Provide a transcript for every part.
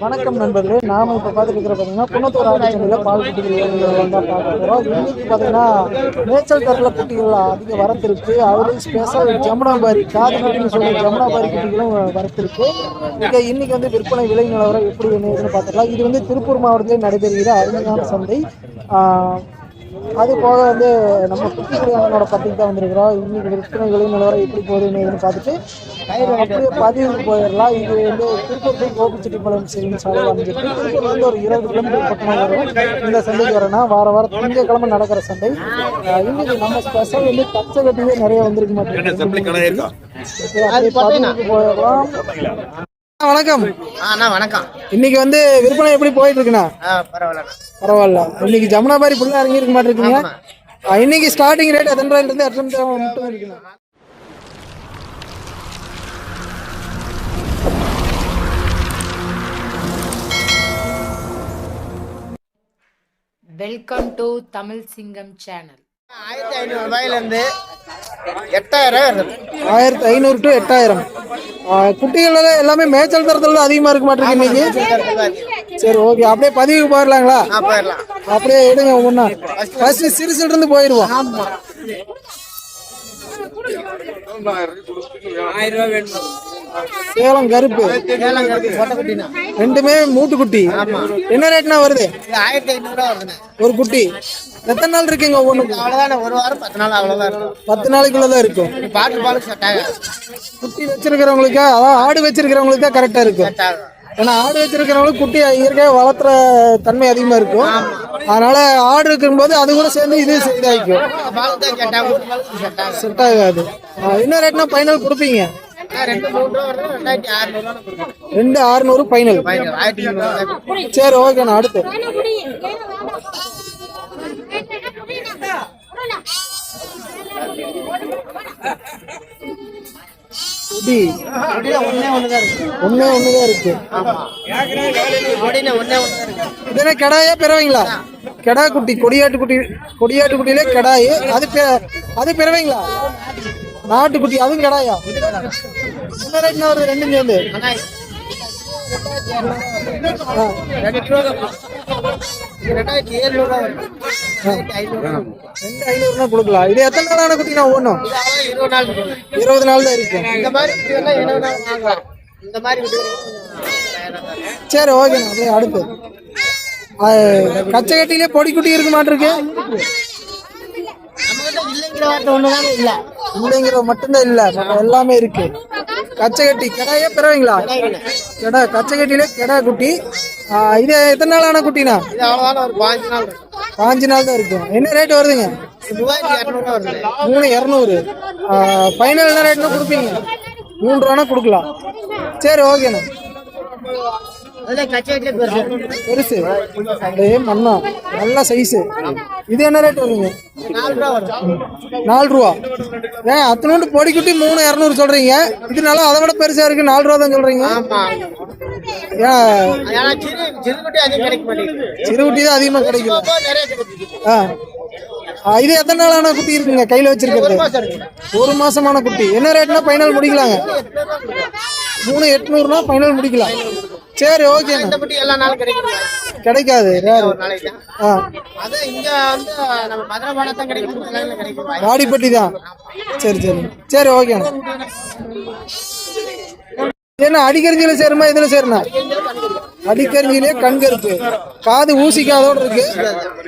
வணக்கம் நண்பர்களே நாம இப்போ பார்த்துட்டு பார்த்தீங்கன்னா குன்னத்தூர் ஆடிச்சந்தையில் பால் குட்டிகள் வந்தால் பார்க்க போகிறோம் இன்னைக்கு பார்த்தீங்கன்னா மேய்ச்சல் தரல குட்டிகள் அதிக வரத்திருக்கு. ஸ்பெஷல் ஜமுனாபாரி காது குட்டின்னு சொல்லி ஜமுனாபாரி குட்டிகளும் வரத்திருக்கு. இங்கே இன்னைக்கு வந்து விற்பனை விலை நிலவரம் எப்படி என்ன பார்த்துக்கலாம். இது வந்து திருப்பூர் மாவட்டத்தில் நடைபெறுகிற அருமையான சந்தை. ஆஹ், அது போக வந்து நம்ம குட்டிக்குடி அண்ணனோட பத்திக்கு தான் வந்திருக்கிறோம். இன்னைக்கு விற்பனை விலை நிலவரம் எப்படி போகுதுன்னு எதுன்னு பார்த்துட்டு அப்படியே பதிவுக்கு போயிடலாம். இது வந்து திருப்பூர் போய் கோபிச்செட்டிப்பாளையம் செய்யும் சாலை அமைஞ்சிருக்கு. திருப்பூர் வந்து ஒரு இருபது கிலோமீட்டர் பக்கமாக வரும். இந்த சந்தைக்கு வரனா வார வாரம் திங்கக்கிழமை நடக்கிற சந்தை. இன்னைக்கு நம்ம ஸ்பெஷல் வந்து பச்சை கட்டியே நிறைய வந்திருக்கு மாட்டேங்குது. போயிடலாம். வணக்கம். அண்ணா வணக்கம். இன்னைக்கு வந்து விற்பனை எப்படி போயிட்டு இருக்குண்ணா பரவாயில்ல பரவாயில்ல. இன்னைக்கு ஜமுனாபாரி ஃபுல்லாக இறங்கி இருக்க மாட்டிருக்கீங்க இன்னைக்கு ஸ்டார்டிங் ரேட் எத்தனை ரூபாயில இருந்து எத்தனை ரூபாய் மட்டும் இருக்குண்ணா. வெல்கம் டு தமிழ் சிங்கம் சேனல் ஆயிரத்தி ஐநூறு ரூபாயில இருந்து எட்டாயிரம் ரூபாய் வருது. ஆயிரத்தி ஐநூறு டு எட்டாயிரம். குட்டிகள் எல்லாம் எல்லாமே மேய்ச்சல் தரத்துல அதிகமா இருக்க மாட்டிருக்கு இன்னைக்கு. சரி ஓகே. அப்படியே பதிவுக்கு போயிடலாங்களா போயிடலாம் அப்படியே எடுங்க ஒவ்வொன்றா ஃபர்ஸ்ட் சிறுசுல இருந்து போயிடுவோம். சேலம் கருப்பு. ரெண்டுமே மூட்டு குட்டி என்ன ரேட்னா வருது? ஆயிரத்தி ஐநூறு ரூபா வருதுண்ணே ஒரு குட்டி. எத்தனை நாள் இருக்குங்க ஒவ்வொன்றுக்கு அவ்வளோதானே ஒரு வாரம் பத்து நாள் அவ்வளோதான் இருக்கும். பத்து நாளைக்குள்ள தான் இருக்கும் பாட்டு பாலுக்கு செட் குட்டி வச்சிருக்கிறவங்களுக்கு? அதாவது ஆடு வச்சிருக்கிறவங்களுக்கு தான் கரெக்டா இருக்கும். ஏன்னா ஆடு வச்சிருக்கிறவங்களுக்கு குட்டி இயற்கையாக வளர்த்துற தன்மை அதிகமா இருக்கும். அதனால ஆடு இருக்கும்போது அது கூட சேர்ந்து இது செட் பாலுக்கு செட் ஆகாது. என்ன ரேட்னா ஃபைனல் கொடுப்பீங்க? ரெண்டு அறுநூறு ஃபைனல் சரி ஓகேண்ணா அடுத்து. ஒன்னே ஒன்று தான் இருக்கு. ஒண்ணே ஒண்ணுதான் இருக்கு. கொடினே ஒன்னே ஒன்று தான் இருக்கு. இது என்ன கிடாயா பிறவைங்களா? கிடா குட்டி கொடியாட்டு குட்டி கொடியாட்டு குட்டியிலே கிடாயு. அது அது பிறவைங்களா? நாட்டுக்குட்டி அதுவும் கடாயா? என்ன ரேட்னா வருது ரெண்டும் சேர்ந்து. ரெண்டாயிரத்தி ஏழுநூறுவா ரெண்டு ஐநூறுனா கொடுக்கலாம். இது எத்தனை நாளான குட்டி ஓடணும் இருபது நாள் இருபது நாள் தான் இருக்கும் இந்த மாதிரி இந்த மாதிரி இருக்கு. சரி ஓகேண்ணா அப்படியே அடுத்து. கச்சை பொடி குட்டி இருக்க மாட்டிருக்கு. இல்லைங்கிற வார்த்தை இல்லைங்கிற மட்டும்தான் இல்ல எல்லாமே இருக்கு. கச்சை கட்டி கிடாயே பிறவைங்களா? கிடா கச்சை கட்டிலே கிடா குட்டி. இது எத்தனை குட்டினா? இது அவ்வளவுதான் ஒரு பாஞ்சு நாள் நாள் தான் இருக்கும் என்ன ரேட் வருதுங்க? மூணு இரநூறு. ஃபைனல் என்ன ரேட்னு கொடுப்பீங்க? மூணு ரூபானா கொடுக்கலாம். சரி ஓகேண்ணா பெருசு. அப்படியே மண்ணா. நல்ல சைஸு இது என்ன ரேட் வருங்க நாலு ரூபா ஏன் அத்தனோண்டு பொடி குட்டி மூணு இரநூறு சொல்றீங்க. இது நல்லா அதை விட பெருசா இருக்கு நாலு ரூபா தான் சொல்றீங்க. சிறுகுட்டி தான் அதிகமா கிடைக்குது. இப்போ நிறைய கிடைக்குது ஆ. ஆ, இது எத்தனை நாளான குட்டி இருக்குங்க? கையில வச்சிருக்கிறது. ஒரு மாசமான குட்டி. என்ன ரேட்னா ஃபைனல் முடிக்கலாங்க? மூணு எட்நூறுனா ஃபைனல் முடிக்கலாம். சரி ஓகே எல்லா நாளும் கிடைக்காது ஆடிப்பட்டி தான் வாடிப்பட்டி தான். சரி சரி. சரி ஓகேண்ணா என்ன அடிக்கரிஞ்சில சேருமா இதுல சேருனா அடிக்கரிஞ்சிலே கண்கருப்பு. காது ஊசி காதோட இருக்கு.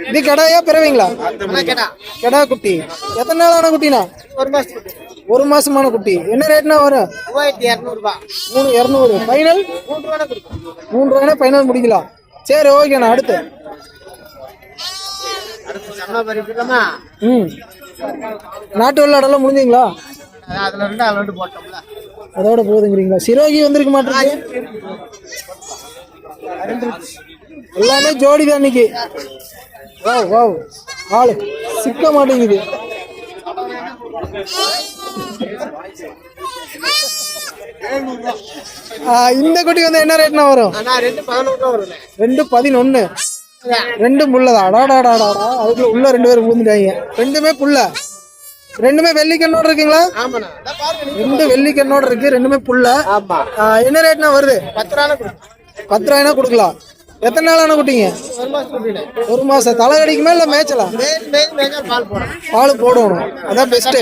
இது கடாயா பிறவைங்களா? கெடா குட்டி. எத்தனை நாளான குட்டினா? ஒரு மாசத்துக்கு ஒரு மாசமான குட்டி. என்ன ரேட்னா வரும் மூணு இரநூறு. ஃபைனல் மூன்று மூணு ரூபாய்னா ஃபைனல் முடிக்கலாம் சரி ஓகேண்ணா அடுத்து. ம். நாட்டு வெள்ளாடெல்லாம் முடிஞ்சுங்களா? அதோட போகுதுங்கிறீங்களா சிரோகி வந்திருக்க மாட்டேங்குது. எல்லாமே ஜோடி தான் இன்னைக்கு. வாவ் ஆளு. சிக்க மாட்டேங்குது. இந்த குட்டி வந்து என்ன ரேட்னா வரும்? ரெண்டு பதினொன்னு. ரெண்டு புள்ளதா அடாடாடாடா அதுக்குள்ள உள்ள ரெண்டு பேரும் பூந்துட்டாங்க ரெண்டுமே புள்ள ரெண்டுமே வெள்ளிக்கண்ணோட இருக்குங்களா. ரெண்டு வெள்ளிக்கண்ணோட இருக்கு ரெண்டுமே புள்ள என்ன ரேட்னா வருது? பத்து ரூபா பத்து ரூபாய்னா கொடுக்கலாம். எத்தனை நாளான குட்டிங்க ஒரு மாசம். தலை கடிக்குமா இல்லை மேய்ச்சலா? பால் போடணும். அதான் பெஸ்ட்டு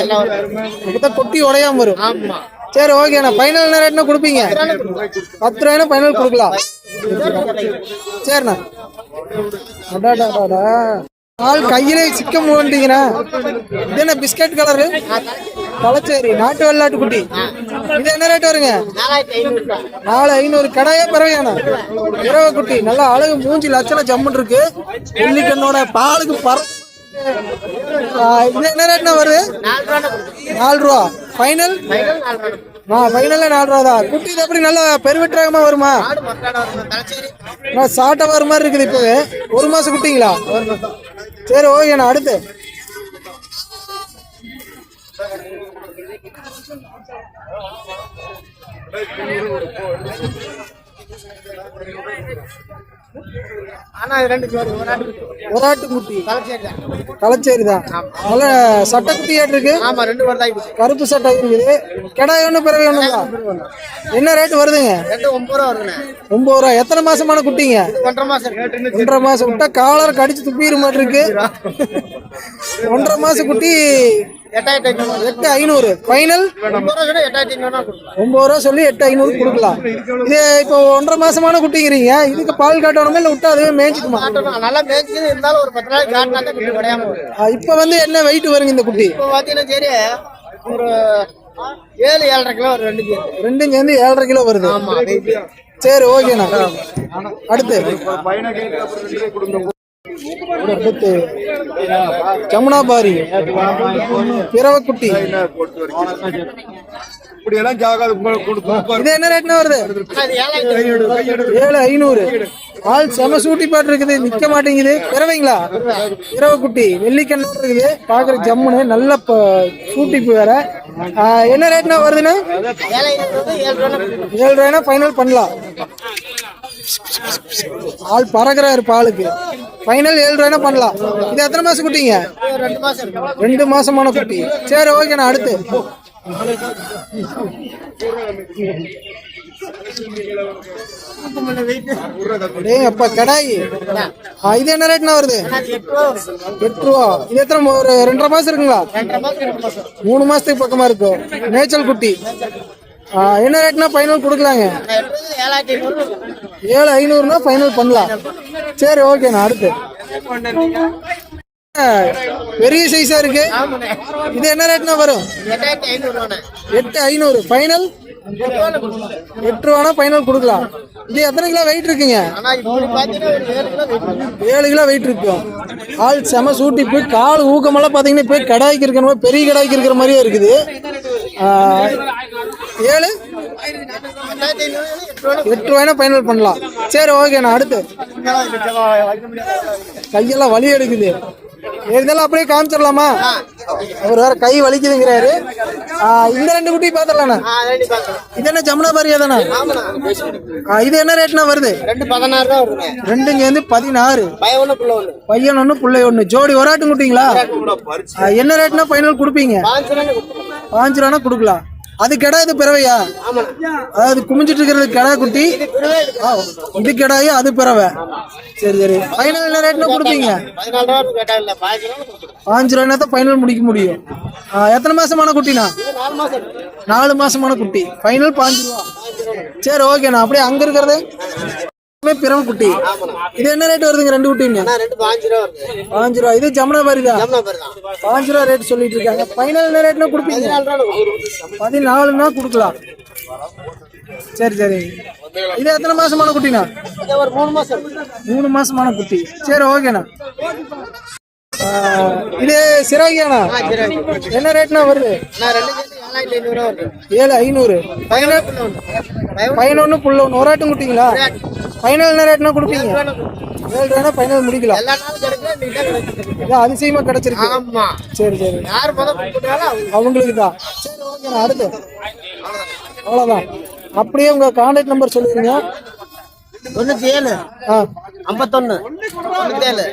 அப்பதான் கொட்டி உடையாம வரும். சரி ஓகேண்ணா ஃபைனல் ரேட்னா கொடுப்பீங்க? பத்து ரூபாய்னா ஃபைனல் கொடுக்கலாம். சரிண்ணா. அடாடாடாடா. ஆள் கையிலே சிக்க முடிட்டீங்கண்ணா இது என்ன பிஸ்கட் கலரு? தலைச்சேரி நாட்டு வெள்ளாட்டு குட்டி. இது என்ன ரேட் வருங்க? நாலு ஐநூறு. கடையே பறவையாண்ணா. இரவு குட்டி. நல்லா அழகு மூஞ்சி லட்சணம் ஜம்முன் இருக்கு. வெள்ளிக்கண்ணோட பாலுக்கு பற இது என்ன ரேட்னா வருது? நாலு ரூபா. ஃபைனல் ஆ ஃபைனல்ல நாலு ரூபா தான். குட்டி இது எப்படி நல்லா பெருவிட்டாகமா வருமா? சாட்டை வர மாதிரி இருக்குது இப்போவே. ஒரு மாசம் குட்டிங்களா? சரி ஓகேண்ணா அடுத்து Thank you. ஒரு ஆடு குட்டி. ஒரு ஆட்டு குட்டி. தலைச்சேரி தான். நல்ல சட்டை குட்டியாட்டு இருக்கு. ஆமா ரெண்டு கருப்பு சட்டை இருக்குது. கிடாய் ஒன்று பிறகு ஒன்றுங்களா என்ன ரேட் வருதுங்க? ஒன்பது ரூபா எத்தனை மாசமான குட்டிங்க? ஒன்றரை மாசம். விட்டா காலர் கடிச்சு துப்பிடு மாட்டு இருக்கு. ஒன்றரை மாசம் குட்டி எட்டு ஐநூறு. ஃபைனல் ஒன்பது ரூபா சொல்லி எட்டு ஐநூறு கொடுக்கலாம். இது இப்போ ஒன்றரை மாசமான குட்டிங்கிறீங்க. இதுக்கு பால் காட்டணுமே இல்லை விட்டா அதுவே மேய்ச்சிக்குமா நல்லா மேய்ச்சி இருந்தாலும் ஒரு பத்து நாளைக்கு காட்டினா குட்டி இப்போ வந்து என்ன வெயிட் வருங்க இந்த குட்டி? இப்போ பார்த்தீங்கன்னா சரி ஒரு ஏழு ஏழரை கிலோ ஒரு ரெண்டு பேர் ரெண்டும் சேர்ந்து ஏழரை கிலோ வருது. சரி ஓகேண்ணா அடுத்து ஜமுனாபாரி பிறவக்குட்டி இப்படியெல்லாம் ஜாகாது இது என்ன ரேட்னா வருது? ஏழு ஐநூறு. ஆள் செம சூட்டி பாட்டு இருக்குது நிக்க மாட்டேங்குது. பிறவைங்களா? பிறவக்குட்டி வெள்ளிக்கண்ணு இருக்குது. பாக்குற ஜம்முன்னு நல்ல சூட்டிப்பு வேற. என்ன ரேட்னா ரூபா ஏழு ரூபாய்னா ஃபைனல் பண்ணலாம். ஆள் பறக்குறாரு பாலுக்கு. ஃபைனல் ஏழு ரூபாய்னா பண்ணலாம்? இது எத்தனை மாசம் குட்டிங்க? ரெண்டு மாசம் ரெண்டு மாசமான குட்டி. சரி ஓகேண்ணா அடுத்து. டேய் அப்பா கடாயி. இது என்ன ரேட்னா வருது? எட்டு ரூபா. இது எத்தனை ஒரு ரெண்டரை மாசம் இருக்குங்களா? மூணு மாசத்துக்கு பக்கமா இருக்கும் மேய்ச்சல் குட்டி. என்ன ரேட்னா ஃபைனல் கொடுக்கலாங்க? ஏழு ஐநூறுனா ஃபைனல் பண்ணலாம். சரி ஓகேண்ணா அடுத்து. பெரிய சைஸா இருக்கு. இது என்ன ரேட்னா வரும்? எட்டு ஐநூறு. ஃபைனல் எட்டு ரூபானா ஃபைனல் கொடுக்கலாம். இது எத்தனை கிலோ வெயிட் இருக்குங்க? ஏழு கிலோ வெயிட் இருக்கும் ஆள் செம சூட்டி போய் கால் ஊக்கமெல்லாம் பார்த்தீங்கன்னா போய் கடாய்க்கு இருக்கிற மாதிரி பெரிய கடாய்க்கு இருக்கிற மாதிரியே இருக்குது. ஏழு? எட்டு ரூபா எட்டு ரூபாய்னா ஃபைனல் பண்ணலாம். சரி ஓகேண்ணா அடுத்து. கையெல்லாம் வலி எடுக்குது. இருந்தாலும் அப்படியே காமிச்சிடலாமா? அவர் வேற கை வலிக்குதுங்கிறாரு. இந்த ரெண்டு குட்டி பார்க்கலாம் இது என்ன ஜமுனா பாரியா தானே இது என்ன ரேட்னா வருது? ரெண்டு பதினாறு ரெண்டுங்க வந்து பதினாறு. பையன் ஒன்று பிள்ளை ஒன்று ஜோடி ஒரு ஆட்டு குட்டிங்களா என்ன ரேட்னா ஃபைனல் கொடுப்பீங்க? பாஞ்சு ரூபானா கொடுக்கலாம். அது கிடா இது பிறவையா? அதாவது குமிஞ்சிட்டு இருக்கிறது கிடா குட்டி. இது கிடாயு அது பிறவை. சரி சரி. ஃபைனல் என்ன ரேட்னா கொடுப்பீங்க? பாஞ்சு ரூபாய்னா தான் ஃபைனல் முடிக்க முடியும். எத்தனை மாசமான குட்டினா? நாலு மாசமான குட்டி. ஃபைனல் பாஞ்சு ரூபா. சரி ஓகேண்ணா அப்படியே அங்க இருக்கிறது. குட்டி. இது என்ன ரேட் வருதுங்க? ரெண்டு குட்டிங்க பாஞ்சு ரூபா இது ஜமுனா பாரி தான் பாஞ்சு ரூபா ரேட் சொல்லிட்டு இருக்காங்க. ஃபைனல் என்ன ரேட்னா கொடுப்பீங்க? பதினாலுனா கொடுக்கலாம். சரி சரி. இது எத்தனை மாசமான குட்டினா ஒரு மூணு மாசம். மூணு மாசமான குட்டி. சரி ஓகேண்ணா. இது சிறாகியாண்ணா ஆ சரி ஓகே. என்ன ரேட்னா வருது? ரூபா ஏழு ஐநூறு. பதினாறு பிள்ளை ஒன்று ஒரு ஆட்டும் குட்டிங்களா ஃபைனல் என்ன ரேட்னா கொடுப்பீங்க? ஏழு ரூபானா ஃபைனல் முடிக்கலாம். நீ தான் கிடைச்சிருக்கு. இது சரி சரி. அவங்களுக்கு தான். சரி அடுத்து. அவ்வளோதான் அப்படியே உங்க கான்டாக்ட் நம்பர் சொல்லிடுங்க தொண்ணூத்தி ஏழு ஆ. ஐம்பத்தொன்னு. தொண்ணூத்தேழு.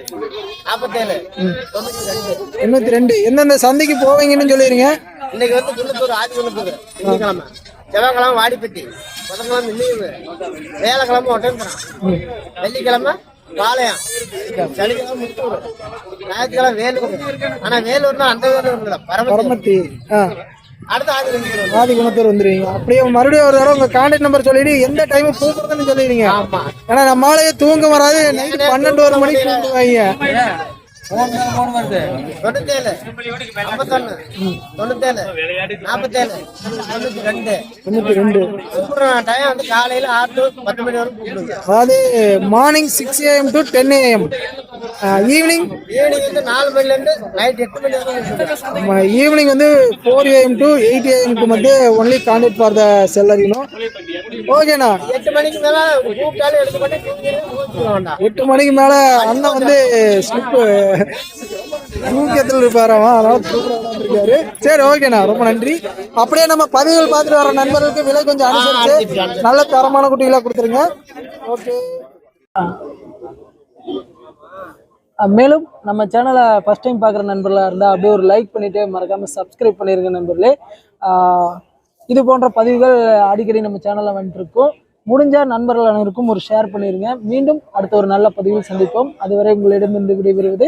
நாற்பத்தேழு. தொண்ணூத்தி ரெண்டு. எந்தெந்த சந்தைக்கு போவீங்கன்னு சொல்லிடுங்க இன்னைக்கு வந்து குன்னத்தூர் ஆதி குன்னத்தூர் திங்கக்கிழமை. செவ்வாய்க்கிழமை வாடிப்பட்டி. புதன்கிழமை லீவு. வேலைக்கிழமை ஒட்டன்றான் வெள்ளிக்கிழமை பாளையம். சனிக்கிழமை முத்தூர். ஞாயிற்றுக்கிழமை வேலூர். ஆனா வேலூர்னா அந்த வேலூர் பரமத்தி. ஆதி குணத்தூர் வந்துருவீங்க. அப்படியே மறுபடியும் ஒரு தடவை உங்க கான்டாக்ட் நம்பர் சொல்லிட்டு எந்த டைம் கூப்பிடுறதுன்னு சொல்லிடுங்க. ஏன்னா நம்மளாலே தூங்க வராது. நைட்டு பன்னெண்டு ஒரு மணிக்கு தூங்குவாங்க தொண்ணூத்தேழு ஐம்பத்தொன்னு தொண்ணூத்தேழு நாற்பத்தேழு தொண்ணூத்தி ரெண்டு. தொண்ணூத்தி ரெண்டு. கூப்பிடுற டைம் வந்து காலையில ஆறு to பத்து மணி வரைக்கும் கூப்பிடுங்க. அதாவது morning six AM to ten AM evening evening வந்து நாலு மணில இருந்து நைட் எட்டு மணி வரைக்கும் கூப்பிடுங்க. ஈவினிங் வந்து ஃபோர் ஏஎம் டு எயிட் ஏஎம்க்கு மத்திய only contact for the seller you know ஓகேண்ணா எட்டு மணிக்கு மேல கூப்பிட்டாலும் எட்டு மணிக்கு மேல அண்ணன் வந்து ஸ்லிப்பு தூக்கத்தில் இருப்பாராமா? அதனால இருக்காரு சரி ஓகேண்ணா. ரொம்ப நன்றி. அப்படியே நம்ம பதிவுகள் பார்த்துட்டு வர நண்பர்களுக்கு விலை கொஞ்சம் அனுசரிச்சு நல்ல தரமான குட்டிகளா கொடுத்துருங்க. ஓகே. மேலும் நம்ம சேனலை ஃபஸ்ட் டைம் பார்க்குற நண்பர்களாக இருந்தால் அப்படியே ஒரு லைக் பண்ணிவிட்டு மறக்காமல் சப்ஸ்கிரைப் பண்ணிருங்க நண்பர்களே. இது போன்ற பதிவுகள் அடிக்கடி நம்ம சேனலில் வந்துட்டுருக்கோம் இருக்கோம் நண்பர்கள் அனைவருக்கும் ஒரு ஷேர் பண்ணிடுங்க மீண்டும் அடுத்த ஒரு நல்ல பதிவில் சந்திப்போம். அதுவரை உங்களிடமிருந்து விடைபெறுவது